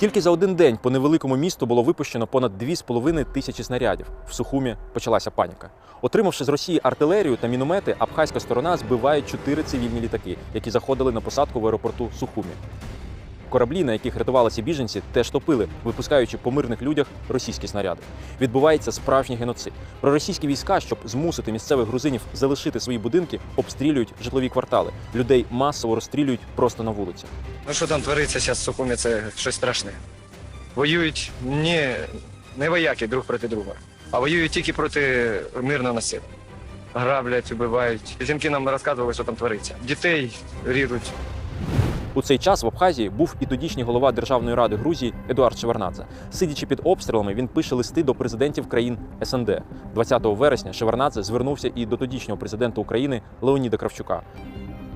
Тільки за один день по невеликому місту було випущено понад 2,5 тисячі снарядів. В Сухумі почалася паніка. Отримавши з Росії артилерію та міномети, абхазька сторона збиває чотири цивільні літаки, які заходили на посадку в аеропорту Сухумі. Кораблі, на яких рятувалися біженці, теж топили, випускаючи по мирних людях російські снаряди. Відбувається справжній геноцид. Проросійські війська, щоб змусити місцевих грузинів залишити свої будинки, обстрілюють житлові квартали. Людей масово розстрілюють просто на вулиці. Ну що там твориться зараз в Сухумі, це щось страшне. Воюють не, не вояки друг проти друга, а воюють тільки проти мирного населення. Граблять, убивають. Жінки нам розказували, що там твориться. Дітей ріжуть. У цей час в Абхазії був і тодішній голова Державної ради Грузії Едуард Шеварнадзе. Сидячи під обстрілами, він пише листи до президентів країн СНД. 20 вересня Шеварнадзе звернувся і до тодішнього президента України Леоніда Кравчука.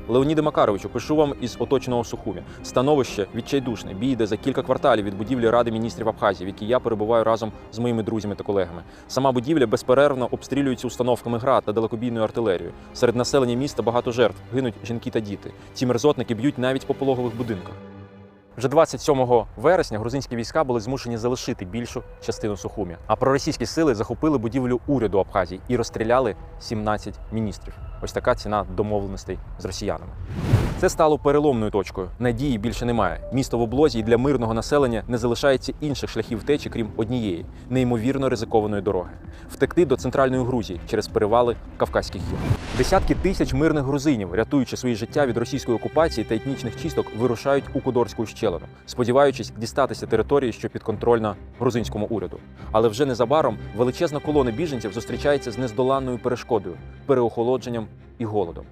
Леоніде Макаровичу, пишу вам із оточеного Сухумі. Становище відчайдушне. Бій йде за кілька кварталів від будівлі Ради міністрів Абхазії, в якій я перебуваю разом з моїми друзями та колегами. Сама будівля безперервно обстрілюється установками град та далекобійною артилерією. Серед населення міста багато жертв, гинуть жінки та діти. Ці мерзотники б'ють навіть по пологових будинках. Вже 27 вересня грузинські війська були змушені залишити більшу частину Сухумі. А проросійські сили захопили будівлю уряду Абхазії і розстріляли 17 міністрів. Ось така ціна домовленостей з росіянами. Це стало переломною точкою. Надії більше немає. Місто в облозі і для мирного населення не залишається інших шляхів втечі, крім однієї неймовірно ризикованої дороги втекти до центральної Грузії через перевали Кавказьких гір. Десятки тисяч мирних грузинів, рятуючи свої життя від російської окупації та етнічних чисток, вирушають у Кудорську щелину, сподіваючись дістатися території, що підконтрольна грузинському уряду. Але вже незабаром величезна колона біженців зустрічається з нездоланною перешкодою, переохолодженням і голодом.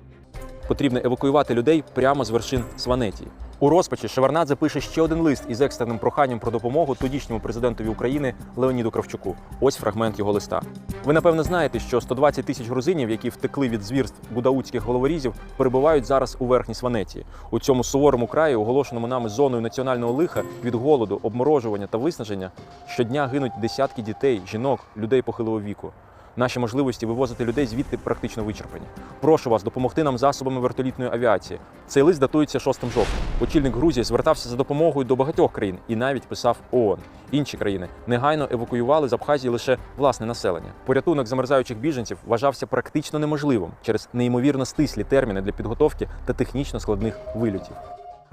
Потрібно евакуювати людей прямо з вершин Сванетії. У розпачі Шеварнадзе пише ще один лист із екстреним проханням про допомогу тодішньому президентові України Леоніду Кравчуку. Ось фрагмент його листа. Ви напевно знаєте, що 120 тисяч грузинів, які втекли від звірств будаутських головорізів, перебувають зараз у верхній Сванетії. У цьому суворому краї, оголошеному нами зоною національного лиха від голоду, обморожування та виснаження, щодня гинуть десятки дітей, жінок, людей похилого віку. Наші можливості вивозити людей звідти практично вичерпані. Прошу вас допомогти нам засобами вертолітної авіації. Цей лист датується 6 жовтня. Очільник Грузії звертався за допомогою до багатьох країн і навіть писав ООН. Інші країни негайно евакуювали з Абхазії лише власне населення. Порятунок замерзаючих біженців вважався практично неможливим через неймовірно стислі терміни для підготовки та технічно складних вильотів.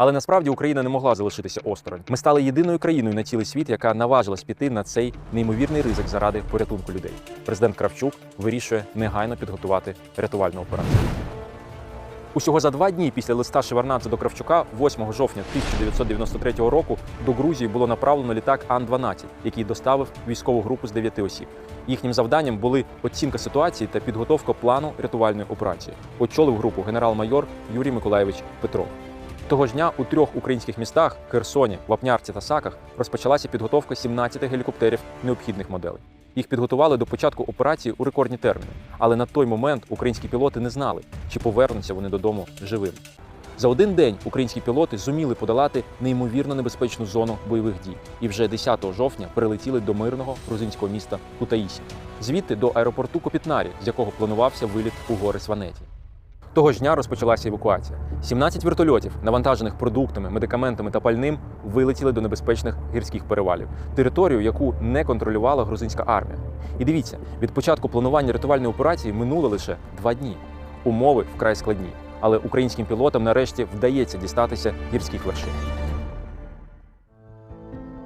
Але насправді Україна не могла залишитися осторонь. Ми стали єдиною країною на цілий світ, яка наважилась піти на цей неймовірний ризик заради порятунку людей. Президент Кравчук вирішує негайно підготувати рятувальну операцію. Усього за два дні після листа Шеварнадзе до Кравчука, 8 жовтня 1993 року, до Грузії було направлено літак Ан-12, який доставив військову групу з 9 осіб. Їхнім завданням були оцінка ситуації та підготовка плану рятувальної операції. Очолив групу генерал-майор Юрій Миколаєвич Петров. Того ж дня у трьох українських містах Херсоні, Вапнярці та Саках розпочалася підготовка 17 гелікоптерів необхідних моделей. Їх підготували до початку операції у рекордні терміни, але на той момент українські пілоти не знали, чи повернуться вони додому живими. За один день українські пілоти зуміли подолати неймовірно небезпечну зону бойових дій і вже 10 жовтня прилетіли до мирного грузинського міста Кутаїсі, звідти до аеропорту Копітнарі, з якого планувався виліт у гори Сванеті. Того ж дня розпочалася евакуація. 17 вертольотів, навантажених продуктами, медикаментами та пальним, вилетіли до небезпечних гірських перевалів, територію, яку не контролювала грузинська армія. І дивіться, від початку планування рятувальної операції минуло лише два дні. Умови вкрай складні, але українським пілотам нарешті вдається дістатися гірських вершин.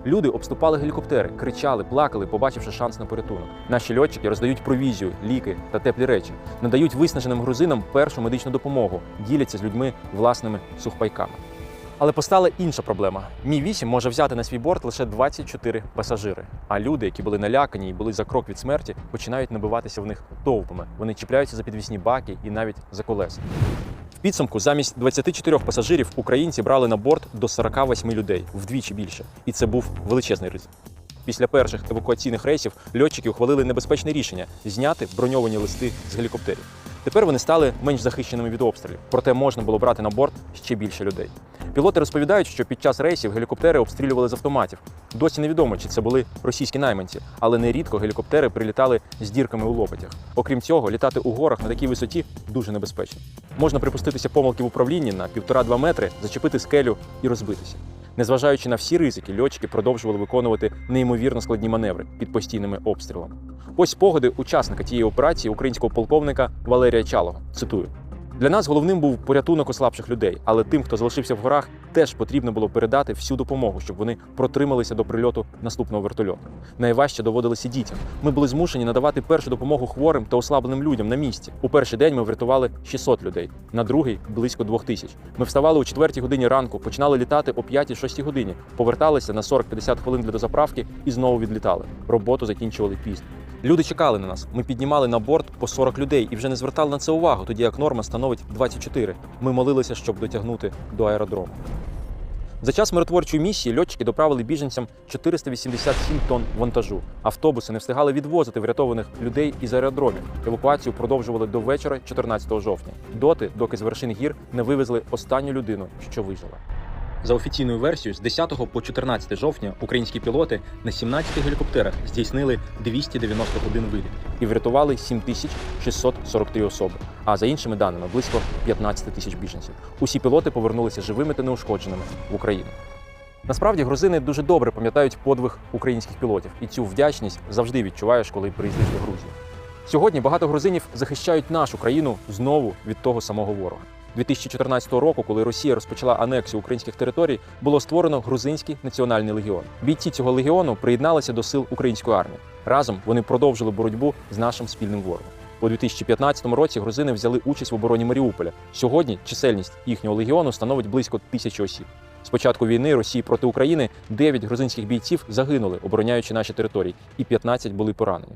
Люди обступали гелікоптери, кричали, плакали, побачивши шанс на порятунок. Наші льотчики роздають провізію, ліки та теплі речі, надають виснаженим грузинам першу медичну допомогу, діляться з людьми власними сухпайками. Але постала інша проблема: мі 8 може взяти на свій борт лише 24 пасажири. А люди, які були налякані і були за крок від смерті, починають набиватися в них товпами. Вони чіпляються за підвісні баки і навіть за колеса. Підсумку замість 24 пасажирів українці брали на борт до 48 людей, вдвічі більше. І це був величезний ризик. Після перших евакуаційних рейсів льотчики ухвалили небезпечне рішення зняти броньовані листи з гелікоптерів. Тепер вони стали менш захищеними від обстрілів, проте можна було брати на борт ще більше людей. Пілоти розповідають, що під час рейсів гелікоптери обстрілювали з автоматів. Досі невідомо, чи це були російські найманці, але нерідко гелікоптери прилітали з дірками у лопатях. Окрім цього, літати у горах на такій висоті дуже небезпечно. Можна припуститися помилки в управлінні на 1,5-2 метри, зачепити скелю і розбитися. Незважаючи на всі ризики, льотчики продовжували виконувати неймовірно складні маневри під постійними обстрілами. Ось спогади учасника тієї операції українського полковника Валерія Чалого. Цитую. Для нас головним був порятунок ослабших людей, але тим, хто залишився в горах, теж потрібно було передати всю допомогу, щоб вони протрималися до прильоту наступного вертольоту. Найважче доводилося дітям. Ми були змушені надавати першу допомогу хворим та ослабленим людям на місці. У перший день ми врятували 600 людей, на другий близько 2000. Ми вставали о 4 годині ранку, починали літати о 5-6 годині, поверталися на 40-50 хвилин для дозаправки і знову відлітали. Роботу закінчували пізно. Люди чекали на нас. Ми піднімали на борт по 40 людей і вже не звертали на це увагу, тоді як норма становить 24. Ми молилися, щоб дотягнути до аеродрому. За час миротворчої місії льотчики доправили біженцям 487 тонн вантажу. Автобуси не встигали відвозити врятованих людей із аеродромів. Евакуацію продовжували до вечора 14 жовтня, доти, доки з вершин гір не вивезли останню людину, що вижила. За офіційною версією, з 10 по 14 жовтня українські пілоти на 17 гелікоптерах здійснили 291 виліт і врятували 7643 особи. А за іншими даними, близько 15 тисяч біженців. Усі пілоти повернулися живими та неушкодженими в Україну. Насправді грузини дуже добре пам'ятають подвиг українських пілотів, і цю вдячність завжди відчуваєш, коли приїздиш до Грузії. Сьогодні багато грузинів захищають нашу країну знову від того самого ворога. 2014 року, коли Росія розпочала анексію українських територій, було створено грузинський національний легіон. Бійці цього легіону приєдналися до сил української армії. Разом вони продовжили боротьбу з нашим спільним ворогом. У 2015 році грузини взяли участь в обороні Маріуполя. Сьогодні чисельність їхнього легіону становить близько тисячі осіб. З початку війни Росії проти України 9 грузинських бійців загинули, обороняючи наші території, і 15 були поранені.